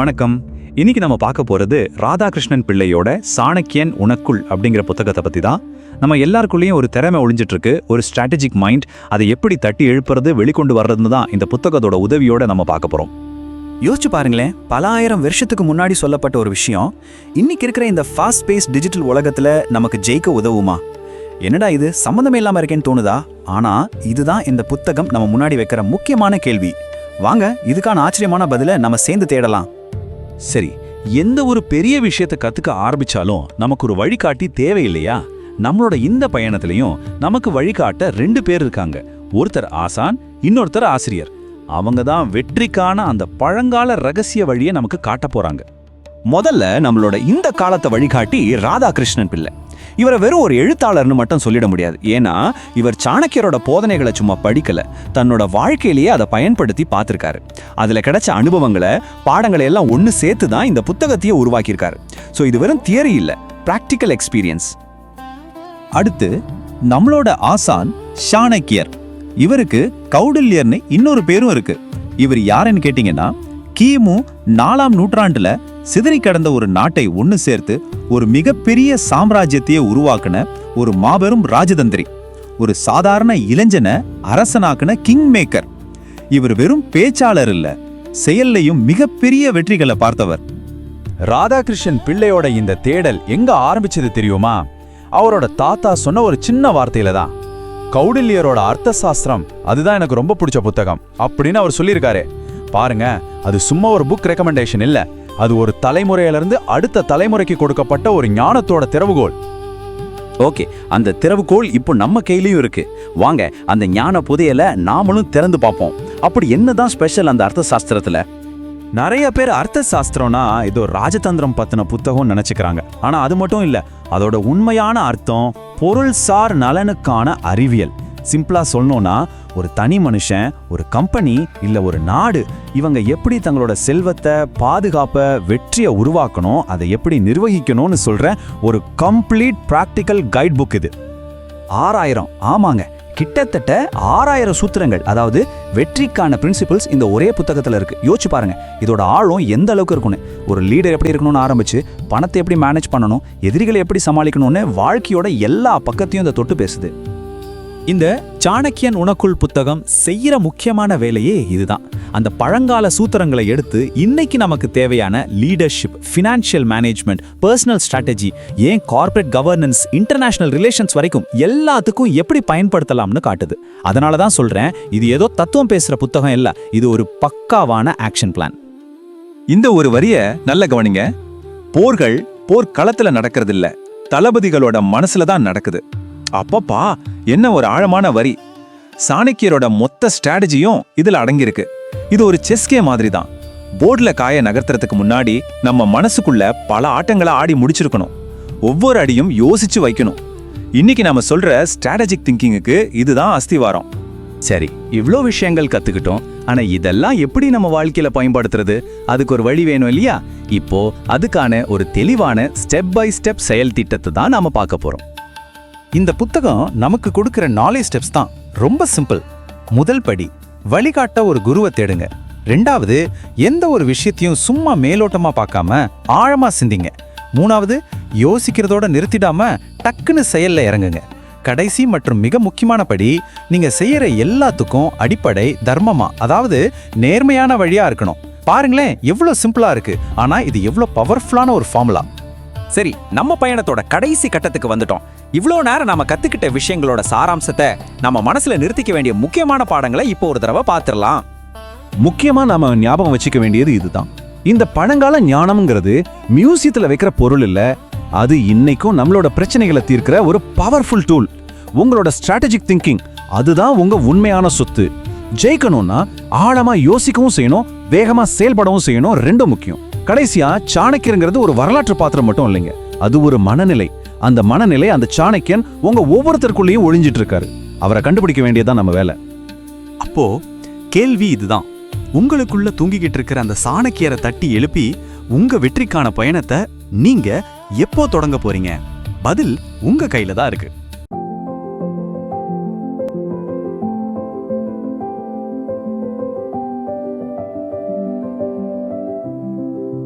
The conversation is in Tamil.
வணக்கம். இன்னைக்கு நம்ம பார்க்க போறது ராதாகிருஷ்ணன் பிள்ளையோட சாணக்கியன் உனக்குள் அப்படிங்கிற புத்தகத்தை பத்தி தான். நம்ம எல்லாருக்குள்ளேயும் ஒரு திறமை ஒளிஞ்சிட்டு இருக்கு ஒரு ஸ்ட்ராட்டஜிக் மைண்ட் அதை எப்படி தட்டி எழுப்புறது வெளிக்கொண்டு வர்றதுன்னு தான் இந்த புத்தகத்தோட உதவியோட நம்ம பார்க்க போறோம். யோசிச்சு பாருங்களேன் பல ஆயிரம் வருஷத்துக்கு முன்னாடி சொல்லப்பட்ட ஒரு விஷயம் இன்னைக்கு இருக்கிற இந்த ஃபாஸ்ட் பேஸ் டிஜிட்டல் உலகத்துல நமக்கு ஜெயிக்க உதவுமா? என்னடா இது சம்மந்தமே இல்லாம இருக்கேன்னு தோணுதா? ஆனா இதுதான் இந்த புத்தகம் நம்ம முன்னாடி வைக்கிற முக்கியமான கேள்வி. வாங்க இதுக்கான ஆச்சரியமான பதிலை நம்ம சேர்ந்து தேடலாம். சரி எந்த ஒரு பெரிய விஷயத்தை கத்துக்க ஆரம்பிச்சாலும் நமக்கு ஒரு வழிகாட்டி தேவையில்லையா? நம்மளோட இந்த பயணத்திலையும் நமக்கு வழிகாட்ட ரெண்டு பேர் இருக்காங்க. ஒருத்தர் ஆசான் இன்னொருத்தர் ஆசிரியர். அவங்க தான் வெற்றிக்கான அந்த பழங்கால ரகசிய வழியை நமக்கு காட்ட போறாங்க. முதல்ல நம்மளோட இந்த காலத்தை வழிகாட்டி ராதாகிருஷ்ணன் பிள்ளை. இவரை வெறும் ஒரு எழுத்தாளர்னு மட்டும் சொல்லிட முடியாது. ஏன்னா இவர் சாணக்கியரோட போதனைகளை சும்மா படிக்கல. தன்னோட வாழ்க்கையிலேயே அதை பயன்படுத்தி பார்த்திருக்காரு. அதுல கிடைச்ச அனுபவங்களை பாடங்களை எல்லாம் ஒன்று சேர்த்து தான் இந்த புத்தகத்தையே உருவாக்கியிருக்காரு. ஸோ இது வெறும் தியரி இல்லை ப்ராக்டிக்கல் எக்ஸ்பீரியன்ஸ் அடுத்து நம்மளோட ஆசான் சாணக்கியர். இவருக்கு கௌடில்யர்னு இன்னொரு பேரும் இருக்கு. இவர் யாருன்னு கேட்டிங்கன்னா கிமு நாலாம் நூற்றாண்டுல சிதறி கடந்த ஒரு நாட்டை ஒன்று சேர்த்து ஒரு மிகப்பெரிய சாம்ராஜ்யத்தையே உருவாக்குன ஒரு மாபெரும் ராஜதந்திரி ஒரு சாதாரண இளைஞனை அரசனாக்குன கிங் மேக்கர் இவர் வெறும் பேச்சாளர் இல்ல செயல்லையும் மிகப்பெரிய வெற்றிகளை பார்த்தவர். ராதாகிருஷ்ணன் பிள்ளையோட இந்த தேடல் எங்க ஆரம்பிச்சது தெரியுமா? அவரோட தாத்தா சொன்ன ஒரு சின்ன வார்த்தையில தான். கௌடில்யரோட அர்த்த சாஸ்திரம் அதுதான் எனக்கு ரொம்ப பிடிச்ச புத்தகம் அப்படின்னு அவர் சொல்லியிருக்காரு. பாருங்க அது சும்மா ஒரு புக் ரெக்கமெண்டேஷன் இல்லை. அது ஒரு தலைமுறையிலிருந்து அடுத்த தலைமுறைக்கு கொடுக்கப்பட்ட ஒரு ஞானத்தோட திறவுகோல். ஓகே அந்த திறவுகோல் இப்போ நம்ம கையிலையும் இருக்கு. வாங்க அந்த ஞான புதையல நாமளும் திறந்து பார்ப்போம். அப்படி என்னதான் ஸ்பெஷல் அந்த அர்த்த சாஸ்திரத்துல நிறைய பேர் அர்த்த சாஸ்திரம்னா ஏதோ ராஜதந்திரம் பத்தின புத்தகம் நினைச்சுக்கிறாங்க. ஆனா அது மட்டும் இல்ல அதோட உண்மையான அர்த்தம் பொருள் சார் நலனுக்கான அறிவியல். சிம்பிளா சொல்லணும்னா ஒரு தனி மனுஷன் ஒரு கம்பெனி இல்லை ஒரு நாடு இவங்க எப்படி தங்களோட செல்வத்தை பாதுகாப்பை வெற்றியை உருவாக்கணும் அதை எப்படி நிர்வகிக்கணும்னு சொல்கிற ஒரு கம்ப்ளீட் ப்ராக்டிக்கல் கைட் புக் இது. ஆறாயிரம். ஆமாங்க. கிட்டத்தட்ட ஆறாயிரம் சூத்திரங்கள் அதாவது வெற்றிக்கான பிரின்சிபிள்ஸ் இந்த ஒரே புத்தகத்தில் இருக்கு. யோசிச்சு பாருங்க. இதோட ஆழம் எந்த அளவுக்கு இருக்கும்னு. ஒரு லீடர் எப்படி இருக்கணும்னு ஆரம்பிச்சு பணத்தை எப்படி மேனேஜ் பண்ணணும் எதிரிகளை எப்படி சமாளிக்கணும்னு வாழ்க்கையோட எல்லா பக்கத்தையும் இந்த தொட்டு பேசுது. இந்த சாணக்கியன் உனக்குள் புத்தகம் செய்யற முக்கியமான வேலையே இதுதான். அந்த பழங்கால சூத்திரங்களை எடுத்து இன்னைக்கு நமக்கு தேவையான leadership financial management personal strategy ஏன் கார்ப்பரேட் கவர்னன்ஸ் இன்டர்நேஷனல் ரிலேஷன்ஸ் வரைக்கும் எல்லாத்துக்கும் எப்படி பயன்படுத்தலாம்னு காட்டுது. அதனால தான் சொல்றேன் இது ஏதோ தத்துவம் பேசுற புத்தகம் இல்லை இது ஒரு பக்காவான ஆக்ஷன் பிளான் இந்த ஒரு வரிய நல்ல கவனிங்க. போர்கள் போர்க்களத்துல நடக்கிறது இல்ல தளபதிகளோட மனசுல தான் நடக்குது. அப்பப்பா என்ன ஒரு ஆழமான வரி. சாணக்கியரோட மொத்த ஸ்ட்ராட்டஜியும் இதுல அடங்கியிருக்கு. இது ஒரு செஸ் மாதிரி தான் போர்டுல காய நகர்த்துறதுக்கு முன்னாடி நம்ம மனசுக்குள்ள பல ஆட்டங்களை ஆடி முடிச்சிருக்கணும். ஒவ்வொரு அடியும் யோசிச்சு வைக்கணும். இன்னைக்கு நம்ம சொல்ற ஸ்ட்ராட்டஜிக் திங்கிங்குக்கு இதுதான் அஸ்திவாரம். சரி இவ்வளோ விஷயங்கள் கத்துக்கிட்டோம். ஆனா இதெல்லாம் எப்படி நம்ம வாழ்க்கையில பயன்படுத்துறது? அதுக்கு ஒரு வழி வேணும் இல்லையா? இப்போ அதுக்கான ஒரு தெளிவான ஸ்டெப் பை ஸ்டெப் செயல் திட்டத்தை தான் நாம பார்க்க போறோம். இந்த புத்தகம் நமக்கு கொடுக்கிற நாலேஜ் ஸ்டெப்ஸ் தான். ரொம்ப சிம்பிள் முதல் படி வழிகாட்ட ஒரு குருவை தேடுங்க. ரெண்டாவது எந்த ஒரு விஷயத்தையும் சும்மா மேலோட்டமா பார்க்காம ஆழமா சிந்திங்க. மூணாவது யோசிக்கிறதோட நிறுத்திடாம டக்குன்னு செயல்ல இறங்குங்க. கடைசி மற்றும் மிக முக்கியமான படி நீங்க செய்யற எல்லாத்துக்கும் அடிப்படை தர்மமா அதாவது நேர்மையான வழியா இருக்கணும். பாருங்களேன் எவ்வளவு சிம்பிளா இருக்கு. ஆனா இது எவ்வளவு பவர்ஃபுல்லான ஒரு ஃபார்முலா சரி நம்ம பயணத்தோட கடைசி கட்டத்துக்கு வந்துட்டோம். இவ்வளோ நேரம் நாம கத்துக்கிட்ட விஷயங்களோட சாராம்சத்தை நம்ம மனசுல நிறுத்திக்க வேண்டிய முக்கியமான பாடங்களை இப்போ ஒரு தடவை பார்த்துடலாம் முக்கியமா நாம ஞாபகம் வச்சுக்க வேண்டியது இதுதான். இந்த பழங்கால ஞானம்ங்கிறது மியூசியத்துல வைக்கிற பொருள் இல்ல அது இன்னைக்கும் நம்மளோட பிரச்சனைகளை தீர்க்கிற ஒரு பவர்ஃபுல் டூல் உங்களோட ஸ்ட்ராட்டஜிக் திங்கிங் அதுதான் உங்க உண்மையான சொத்து. ஜெயிக்கணும்னா ஆழமா யோசிக்கவும் செய்யணும் வேகமா செயல்படவும் செய்யணும் ரெண்டும் முக்கியம். கடைசியா சாணக்கியங்கிறது ஒரு வரலாற்று பாத்திரம் மட்டும் இல்லைங்க. அது ஒரு மனநிலை. அந்த மனநிலை அந்த சாணக்கியன் உங்க ஒவ்வொருத்தருக்குள்ளேயும் ஒழிஞ்சிட்டு இருக்காரு அவரை கண்டுபிடிக்க வேண்டியதுதான் நம்ம வேலை. அப்போ கேள்வி இதுதான். உங்களுக்குள்ள தூங்கிக்கிட்டு இருக்கிற அந்த சாணக்கியரை தட்டி எழுப்பி உங்க வெற்றிக்கான பயணத்தை நீங்க எப்போ தொடங்க போறீங்க? பதில் உங்க கையில தான் இருக்கு.